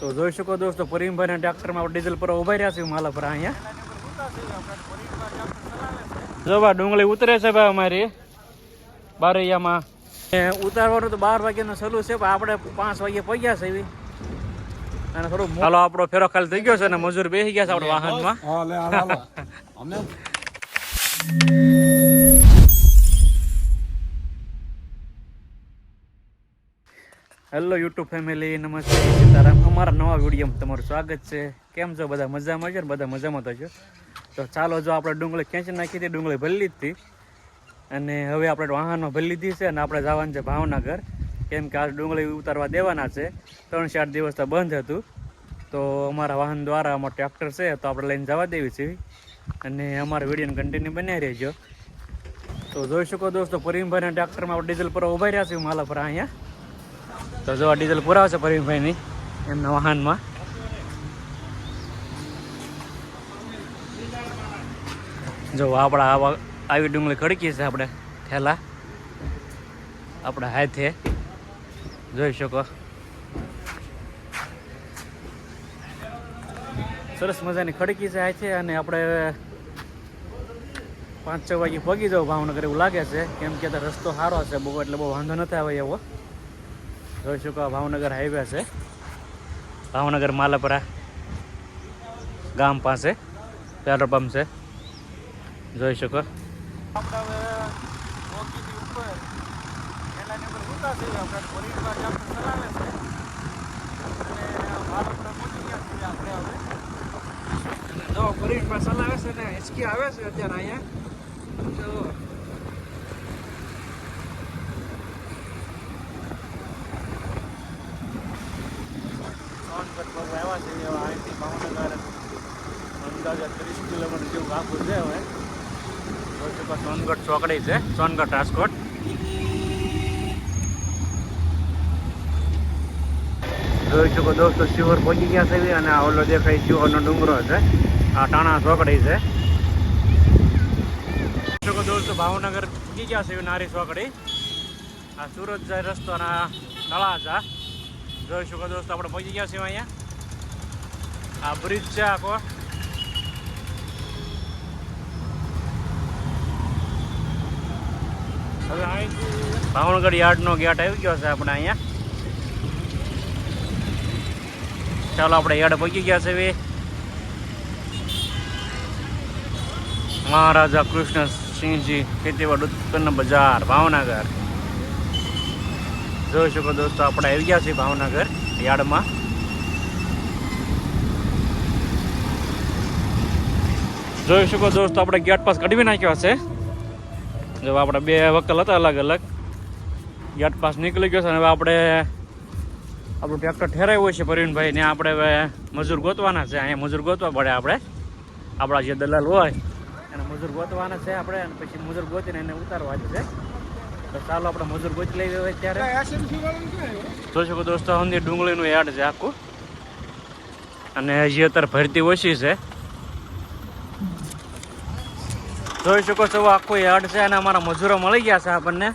તો જોઈ શકો દોસ્તો પરિમભાઈના ટ્રેક્ટરમાં આપણે ડીઝલ પર ઊભા રહ્યા છીએ માલા પર અહીંયા. જો બા ડુંગળી ઉતરે છે ભાઈ અમારી બારૈયામાં. એ ઉતારવાનું તો બાર વાગ્યાનું સલું છે પણ આપણે પાંચ વાગે પગ્યા છે એવી. અને થોડું હાલો આપણો ફેરો ખાલી થઈ ગયો છે ને મજૂર બેસી ગયા છે આપણે વાહનમાં. હાલો યુટ્યુબ ફેમિલી નમસ્તે, સીતારામ. અમારા નવા વિડીયોમાં તમારું સ્વાગત છે. કેમ છો? બધા મજામાં છે ને? બધા મજામાં તો તો ચાલો, જો આપણે ડુંગળી ખેંચી નાખી હતી, ડુંગળી ભરી લીધી અને હવે આપણે વાહનો ભરી લીધી છે અને આપણે જવાનું છે ભાવનગર. કેમ કે આ ડુંગળી ઉતારવા દેવાના છે. ત્રણ ચાર દિવસ તો બંધ હતું. તો અમારા વાહન દ્વારા અમારું ટ્રેક્ટર છે, તો આપણે લઈને જવા દેવી છે. અને અમારા વિડીયોને કન્ટિન્યુ બનાવી રહેજો. તો જોઈ શકો દોસ્તો, પરિમભાઈના ટ્રેક્ટરમાં આપણે ડીઝલ પર ઊભા રહ્યા છીએ માલા પર અહીંયા. તો જો ડીઝલ પુરાવશે પરવીનભાઈની એમના વાહનમાં. જો આપણા આવા આવી ડુંગળી ખડકી છે આપણે થેલા. આપણા હાથે. જોઈ શકો. સરસ મજાની ખડકી છે હાથે અને આપણે પાંચ છ વાગે પગી જાવ ભાવનગર એવું લાગે છે. કેમ કે રસ્તો સારો છે બહુ, એટલે બહુ વાંધો નથી આવે એવો. જોઈ શકો ભાવનગર હાઈવે છે. ભાવનગર માલપરા ગામ પાસે પેટ્રોલ પંપ છે. જોઈ શકો. ચલાવે છે ને હિચકી આવે છે અત્યારે અહીંયા તો સોનગઢ પર આવ્યા છે એવા અહીંથી ભાવનગર અંદાજે ત્રીસ કિલોમીટર જેવું આખું છે હવે સોનગઢ ચોકડી છે, સોનગઢ રાજકોટ. જોઈ શકો દોસ્તો, શિવર પહોંચી ગયા છે અને આ ઓલો દેખાય શિવરનો ડુંગરો છે. આ ટાણા ચોકડી છે. શકો દોસ્તો, ભાવનગર પહોંચી ગયા છે નારી ચોકડી. આ સુરત જાય રસ્તો અને તળાજા. જોઈ શકો દોસ્તો, આપણે પહોંચી ગયા છીએ અહીંયા. આ બ્રિજ છે આખો. ભાવનગર યાર્ડનો ગેટ આવી ગયો છે આપણે અહીંયા. ચાલો આપણે યાર્ડ પહોંચી ગયા છે હવે. મહારાજા કૃષ્ણસિંહજી ખેતીવાડ ઉત્પન્ન બજાર, ભાવનગર. જોઈ શકો દોસ્તો, આપણે આવી ગયા છીએ ભાવનગર યાર્ડમાં. જોઈ શકો દોસ્તો આપણે ગેટ પાસ કઢવી નાખ્યો છે જો આપણે બે વકલ હતા અલગ અલગ. ગેટ પાસ નીકળી ગયો છે અને હવે આપણે આપણું ટ્રેક્ટર ઠેરાવ્યું છે પ્રવીણભાઈ. ને આપણે હવે મજૂર ગોતવાના છે. અહીંયા મજૂર ગોતવા પડે આપણે. આપણા જે દલાલ હોય, એને મજૂર ગોતવાના છે આપણે અને પછી મજૂર ગોતીને એને ઉતારવા છે. તો ચાલો આપણે મજૂર ગોતી લઈ હોય ત્યારે. જોઈ શકો દોસ્તો અંદર ડુંગળીનું યાર્ડ છે આખું. અને હજી અત્યારે ભરતી ઓછી છે. જોઈ શકો છો આખો યાર્ડ છે અને અમારા મજૂરો મળી ગયા છે આપણને.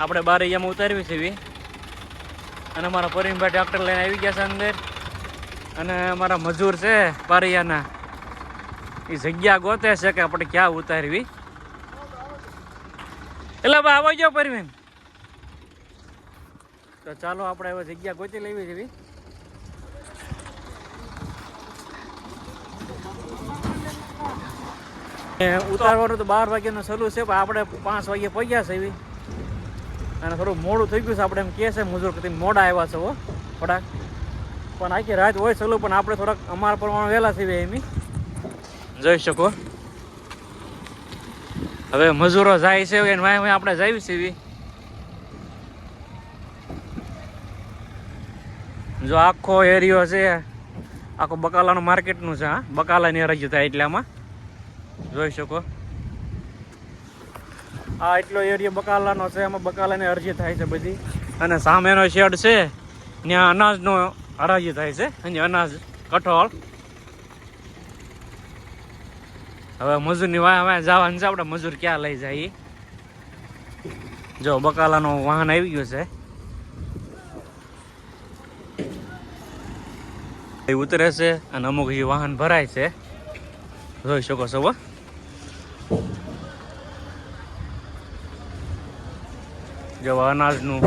આપણે બારૈયામાં ઉતારવી છે અને અમારા પરિમભાઈ ડૉક્ટર લઈને આવી ગયા છે અંદર. અને અમારા મજૂર છે પારિયાના એ જગ્યા ગોતે છે કે આપણે ક્યાં ઉતારવી. એટલે ભાઈ, આવો ગયો પરવીન તો ચાલો, આપણે હવે જગ્યા ગોતી લેવી છે એવી એ ઉતારવાનું તો બાર વાગ્યાનું સલું છે, પણ આપણે પાંચ વાગે પગ્યા છે એવી. અને થોડું મોડું થઈ ગયું છે, આપણે એમ કહે છે મજૂર કદી મોડા આવ્યા છે હો, થોડાક. પણ આખી રાત હોય સલું પણ આપણે થોડાક અમારા પ્રમાણે વહેલા થઈ એમ. જોઈ શકો. હવે મજૂરો જાય છે એને વાય આપણે જાવી છે એવી. જો આખો એરિયો છે, આખો બકાલાનું માર્કેટનું છે, હા. બકાલાની રજૂ થાય એટલામાં. જોઈ શકો. આ એટલો એરિયો બકાલાનો છે એમાં બકાલાની અરજી થાય છે બધી. અને સામેનો શેડ છે ત્યાં અનાજનો હરાજી થાય છે અને અનાજ કઠોળ. હવે મજૂરની વાહ વાહ જવાનું છે આપણે મજૂર ક્યાં લઈ જાય જો બકાલાનું વાહન આવી ગયું છે. એ ઉતરે છે અને અમુક વાહન ભરાય છે. જોઈ શકો છો હો. જો અનાજનું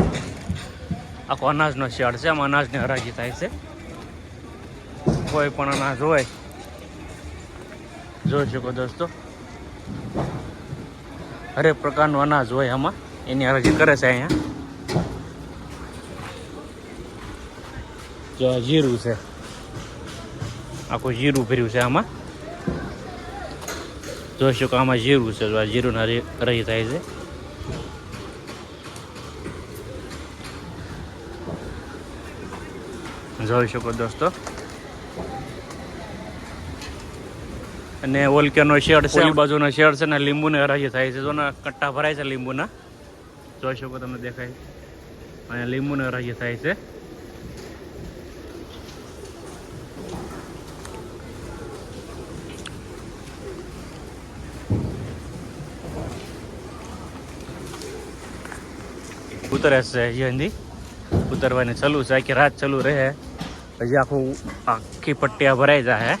આખો અનાજનો શેડ છે, આમાં અનાજની હરાજી થાય છે. કોઈ પણ અનાજ હોય, જોઈ શકો દોસ્તો. હરેક પ્રકારનું અનાજ હોય આમાં, એની હરાજી કરે છે અહીંયા. જીરું છે. આખું જીરું ભર્યું છે આમાં. જોઈ શકો આમાં જીરું છે આ જીરું રહી થાય છે. જોઈ શકો દોસ્તો. અને ઓલકેનો શેડ છે ઓલી બાજુનો શેડ છે ને લીંબુને હરાજી થાય છે. જો ને કટ્ટા ભરાય છે લીંબુના. જોઈ શકો તમને દેખાય. અહીંયા લીંબુને હરાજી થાય છે. ઉતરે છે હિન્દી. ઉતરવાની ચાલુ છે, આખી રાત ચાલુ રહે. પછી આખું આખી પટ્ટિયા ભરાઈ જાય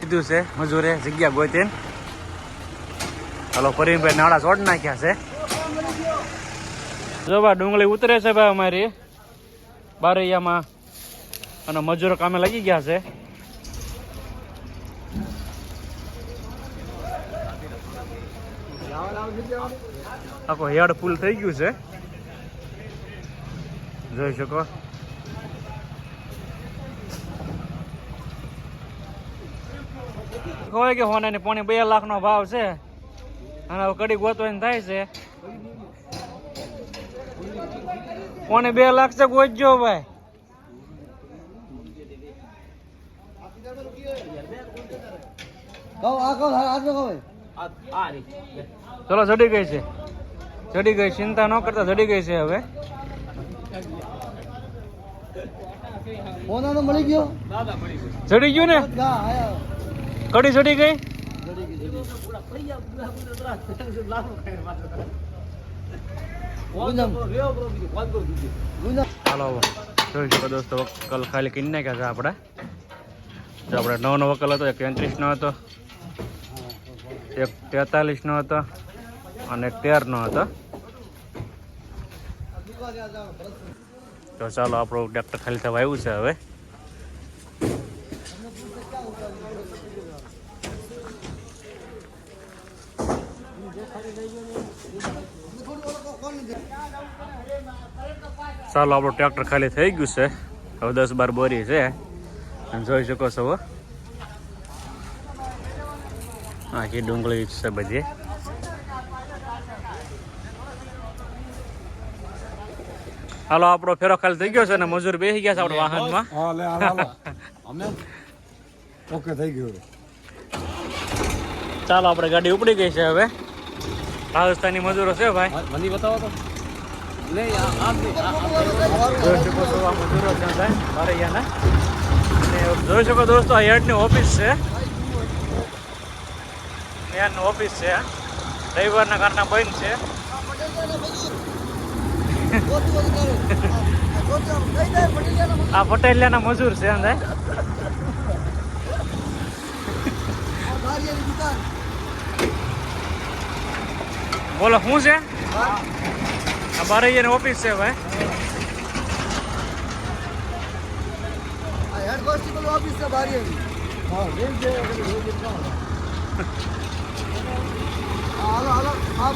કીધું છે, મજૂરે જગ્યા ગોતી હાલો પરીનભાઈ નાળા છોડ નાખ્યા છે. જો ભાઈ ડુંગળી ઉતરે છે ભાઈ અમારી. બારૈયામાં. અને મજૂરો કામે લાગી ગયા છે. આખો હેડ ફૂલ થઈ ગયું છે. જોઈ શકો? હોય કે હોને ને પોણી બે લાખ નો ભાવ છે. અને કડી ગોતવાની થાય છે. પોણી બે લાખ છે ગોતજો ભાઈ. કહો આ કહો આ કહો ચલો ચડી ગઈ છે. ચડી ગઈ ચિંતા ન કરતા ચડી ગઈ છે હવે. મળી ગયો? ચડી ગયું ને? કડી ચડી ગઈ? હાલો જોઈ શકો દોસ્તો વકલ ખાલી કરી નાખ્યા છે આપણે. જો આપણે નવનો વકલ હતો એક નો હતો એક તેતાલીસનો હતો. અને એક ન હતો. તો ચાલો, આપણું ટ્રેક્ટર ખાલી થવા આવ્યું છે હવે. ચાલો, આપણું ટ્રેક્ટર ખાલી થઈ ગયું છે. હવે દસ બાર બોરી છે. અને જોઈ શકો છો. આખી ડુંગળી છે બધી. હાલો આપણો ફેરો ખાલી થઈ ગયો છે ને મજૂર બેસી ગયા છે આપણા વાહનમાં. હા લે હાલો હાલો. અમે ઓકે થઈ ગયું ચાલો આપણે ગાડી ઉપડી ગઈ છે હવે. રાજસ્થાની મજૂરો છે ભાઈ. મને બતાવો તો. લે આ જોઈ શકો છો આ મજૂરો છે ભાઈ જોઈ શકો દોસ્તો આ હેડની ઓફિસ છે. મેનની ઓફિસ છે. રવિવારના કારના બંધ છે. આ પટેલિયાના મજૂર છે અંદર બોલો શું છે? આ બારૈયાની ઓફિસ છે, ભાઈ. હેડ કોન્સ્ટેબલ ઓફિસ છે બારી હા રેલ છે હાલો હાલો આ